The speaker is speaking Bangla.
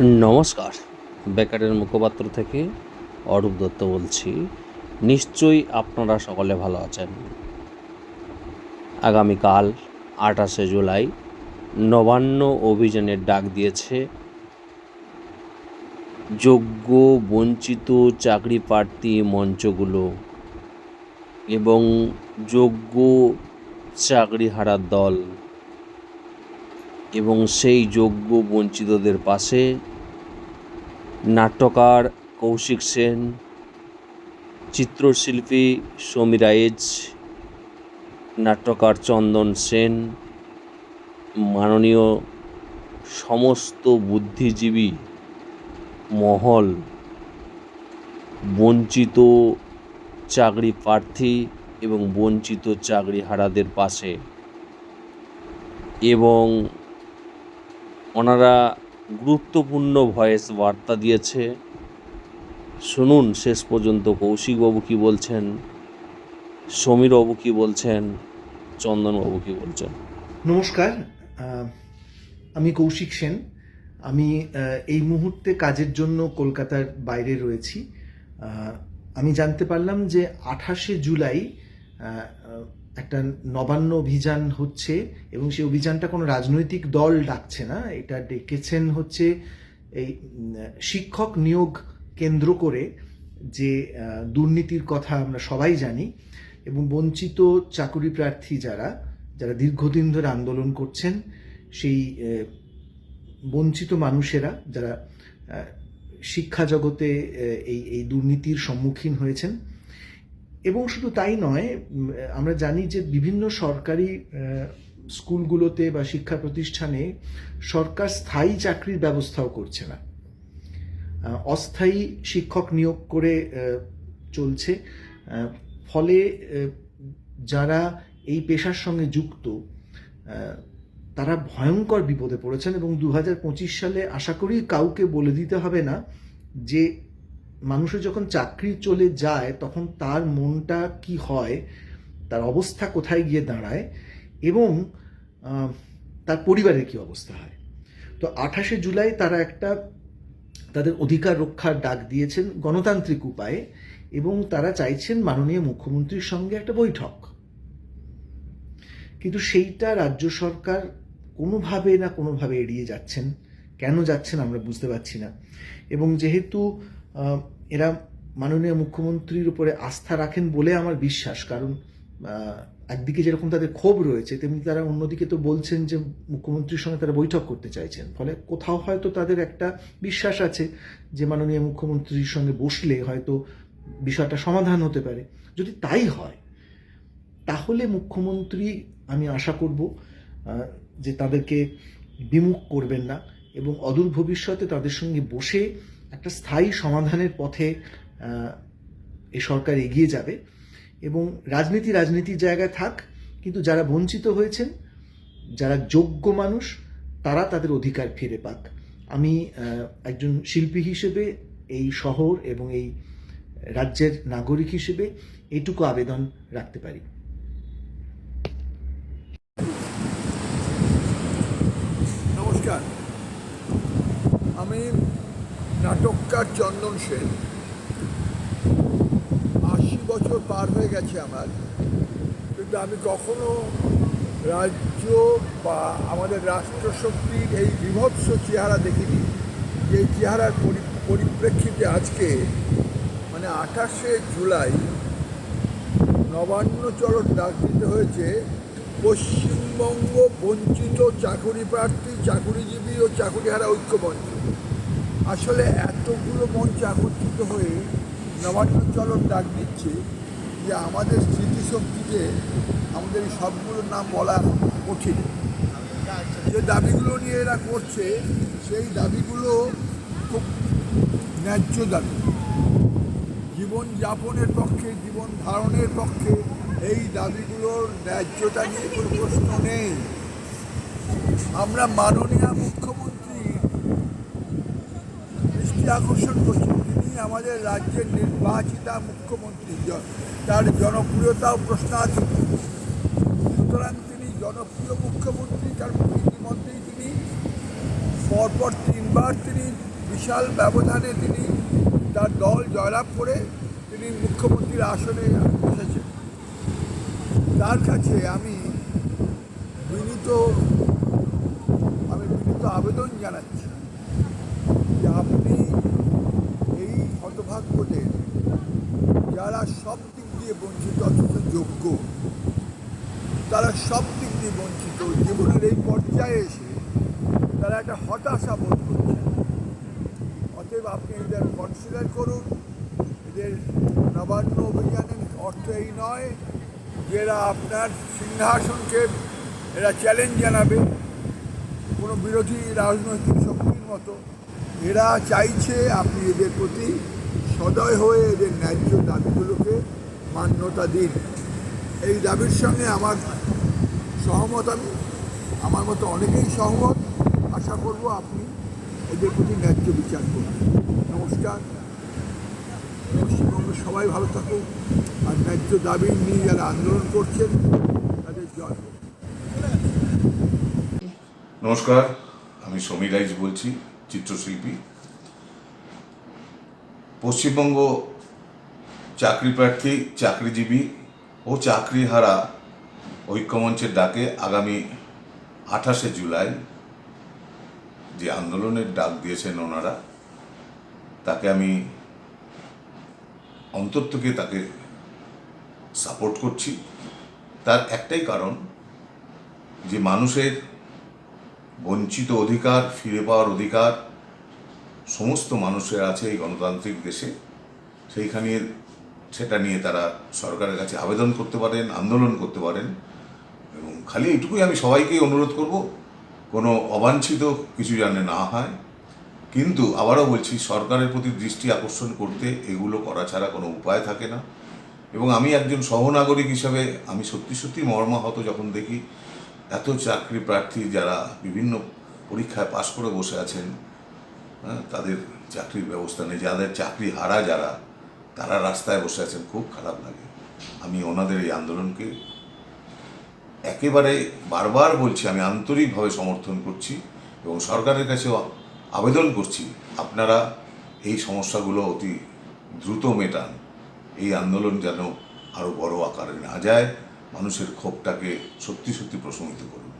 নমস্কার। বেকারের মুখপাত্র থেকে অরূপ দত্ত বলছি। নিশ্চয়ই আপনারা সকলে ভালো আছেন। আগামীকাল আঠাশে জুলাই নবান্ন অভিযানের ডাক দিয়েছে যোগ্য, বঞ্চিত, চাকরি প্রার্থী মঞ্চগুলো এবং যোগ্য চাকরিহারার দল। এবং সেই যোগ্য বঞ্চিতদের পাশে নাট্যকার কৌশিক সেন, চিত্রশিল্পী সমীরা এজ নাট্যকার চন্দন সেন, মাননীয় সমস্ত বুদ্ধিজীবী মহল, বঞ্চিত চাকরি প্রার্থী এবং বঞ্চিত চাকরিহারাদের পাশে এবং ওনারা গুরুত্বপূর্ণ ভয়েস বার্তা দিয়েছে। শুনুন, শেষ পর্যন্ত কৌশিকবাবু কী বলছেন, সমীরবাবু কী বলছেন, চন্দনবাবু কী বলছেন? নমস্কার আমি কৌশিক সেন। আমি এই মুহূর্তে কাজের জন্য কলকাতার বাইরে রয়েছি। আমি জানতে পারলাম যে আঠাশে জুলাই একটা নবান্ন অভিযান হচ্ছে এবং সেই অভিযানটা কোনো রাজনৈতিক দল ডাকছে না, এটা ডেকেছেন হচ্ছে এই শিক্ষক নিয়োগ কেন্দ্র করে যে দুর্নীতির কথা আমরা সবাই জানি এবং বঞ্চিত চাকুরি প্রার্থী যারা যারা দীর্ঘদিন ধরে আন্দোলন করছেন, সেই বঞ্চিত মানুষেরা যারা শিক্ষা জগতে এই এই দুর্নীতির সম্মুখীন হয়েছেন এবং শুধু তাই নয় আমরা জানি যে বিভিন্ন সরকারি স্কুলগুলোতে বা শিক্ষা প্রতিষ্ঠানে সরকার স্থায়ী চাকরির ব্যবস্থাও করছে না। অস্থায়ী শিক্ষক নিয়োগ করে চলছে ফলে যারা এই পেশার সঙ্গে যুক্ত তারা ভয়ঙ্কর বিপদে পড়েছেন এবং দু হাজার পঁচিশ সালে আশা করি কাউকে বলে দিতে হবে না যে মানুষের যখন চাকরি চলে যায়, তখন তার মনটা কি হয়, তার অবস্থা কোথায় গিয়ে দাঁড়ায় এবং তার পরিবারের কি অবস্থা হয়। তো আঠাশে জুলাই তারা একটা তাদের অধিকার রক্ষার ডাক দিয়েছেন গণতান্ত্রিক উপায়ে এবং তারা চাইছেন মাননীয় মুখ্যমন্ত্রীর সঙ্গে একটা বৈঠক। কিন্তু সেইটা রাজ্য সরকার কোনোভাবে না কোনোভাবে এড়িয়ে যাচ্ছেন। কেন যাচ্ছেন আমরা বুঝতে পারছি না। এবং যেহেতু এরা মাননীয় মুখ্যমন্ত্রীর উপরে আস্থা রাখেন বলে আমার বিশ্বাস। কারণ একদিকে যেরকম তাদের ক্ষোভ রয়েছে, তেমনি তারা অন্যদিকে তো বলছেন যে মুখ্যমন্ত্রীর সঙ্গে তারা বৈঠক করতে চাইছেন। ফলে কোথাও হয়তো তাদের একটা বিশ্বাস আছে যে মাননীয় মুখ্যমন্ত্রীর সঙ্গে বসলে হয়তো বিষয়টা সমাধান হতে পারে। যদি তাই হয়, তাহলে মুখ্যমন্ত্রী, আমি আশা করব যে তাদেরকে বিমুখ করবেন না এবং অদূর ভবিষ্যতে তাদের সঙ্গে বসে একটা স্থায়ী সমাধানের পথে এ সরকার এগিয়ে যাবে এবং রাজনীতি রাজনীতির জায়গায় থাক, কিন্তু যারা বঞ্চিত হয়েছেন, যারা যোগ্য মানুষ, তারা তাদের অধিকার ফিরে পাক। আমি একজন শিল্পী হিসেবে এই শহর এবং এই রাজ্যের নাগরিক হিসেবে এটুকু আবেদন রাখতে পারি। নমস্কার। আমি নাটককার চন্দন সেন। আশি বছর পার হয়ে গেছে আমার। কিন্তু আমি কখনো রাজ্য বা আমাদের রাষ্ট্রশক্তির এই বিভৎস চেহারা দেখিনি। যে চেহারার পরি- পরিপ্রেক্ষিতে আজকে মানে আঠাশে জুলাই, নবান্ন চরণ ডাক দিতে হয়েছে, পশ্চিমবঙ্গ বঞ্চিত চাকুরি প্রার্থী, চাকুরিজীবী ও চাকুরিহারা ঐক্য মঞ্চ আসলে এতগুলো মঞ্চ একত্রিত হয়ে নবান্ন চরণ ডাক দিচ্ছে যে আমাদের স্মৃতিশক্তিতে আমাদের সবগুলোর নাম বলা কঠিন। যে দাবিগুলো নিয়ে এরা করছে, সেই দাবিগুলো খুব ন্যায্য দাবি। জীবন যাপনের পক্ষে, জীবন ধারণের পক্ষে এই দাবিগুলোর ন্যায্যতা নিয়ে কোনো প্রশ্ন নেই। আমরা মাননীয় মুখ্যমন্ত্রী আকর্ষণ করছি তিনি আমাদের রাজ্যের নির্বাচিতা মুখ্যমন্ত্রী। তার জনপ্রিয়তাও প্রশ্ন আছে। সুতরাং তিনি জনপ্রিয় মুখ্যমন্ত্রী কারণ ইতিমধ্যেই তিনি। পরপর তিনবার তিনি বিশাল ব্যবধানে তিনি তার দল জয়লাভ করে তিনি মুখ্যমন্ত্রীর আসনে বসেছেন তার কাছে আমি বিনীত আমি বিনীত আবেদন জানাচ্ছি যে আপনি এই হতভাগ্যদের যারা সব দিক দিয়ে বঞ্চিত অথচ যোগ্য, তারা সব দিক দিয়ে বঞ্চিত। জীবনের এই পর্যায়ে এসে তারা একটা হতাশা বোধ করছে অতএব আপনি এদের কনসিডার করুন। এদের নবান্ন অভিযানের অর্থ এই নয় যে এরা আপনার সিংহাসনকে এরা চ্যালেঞ্জ জানাবে। কোনো বিরোধী রাজনৈতিক শক্তির মতো। এরা চাইছে আপনি এদের প্রতি সদয় হয়ে এদের ন্যায্য দাবিগুলোকে মান্যতা দিন। এই দাবির সঙ্গে আমার সহমত আমি, আমার মতো অনেকেই সহমত। আশা করব আপনি এদের প্রতি ন্যায্য বিচার করবেন। নমস্কার। পশ্চিমবঙ্গ সবাই ভালো থাকুক আর ন্যায্য দাবি নিয়ে যারা আন্দোলন করছেন, তাদের জয় নমস্কার, আমি সমীর রাইজ বলছি, চিত্রশিল্পী। পশ্চিমবঙ্গ চাকরি প্রার্থী, চাকরিজীবী ও চাকরিহারা ঐক্যমঞ্চের ডাকে আগামী আঠাশে জুলাই যে আন্দোলনের ডাক দিয়েছেন ওনারা, তাকে আমি অন্তর থেকে তাকে সাপোর্ট করছি। তার একটাই কারণ যে মানুষের বঞ্চিত অধিকার, ফিরে পাওয়ার অধিকার সমস্ত মানুষের আছে এই গণতান্ত্রিক দেশে। সেইখানে সেটা নিয়ে তারা সরকারের কাছে আবেদন করতে পারেন, আন্দোলন করতে পারেন। এবং খালি এটুকুই আমি সবাইকেই অনুরোধ করব, কোনো অবাঞ্ছিত কিছু জানে না হয়। কিন্তু আবারও বলছি, সরকারের প্রতি দৃষ্টি আকর্ষণ করতে এগুলো করা ছাড়া কোনো উপায় থাকে না। এবং আমি একজন সহনাগরিক হিসাবে আমি সত্যি সত্যি মর্মাহত যখন দেখি, এত চাকরি প্রার্থী যারা বিভিন্ন পরীক্ষায় পাশ করে বসে আছেন তাদের চাকরির ব্যবস্থা নেই। যাদের চাকরি হারা যারা, তারা রাস্তায় বসে আছেন, খুব খারাপ লাগে। আমি ওনাদের এই আন্দোলনকে একেবারে বারবার বলছি, আমি আন্তরিকভাবে সমর্থন করছি এবং সরকারের কাছেও আবেদন করছি, আপনারা এই সমস্যাগুলো অতি দ্রুত মেটান। এই আন্দোলন যেন আরও বড় আকারে না যায়, মানুষের ক্ষোভটাকে সত্যি সত্যি প্রশমিত করুন।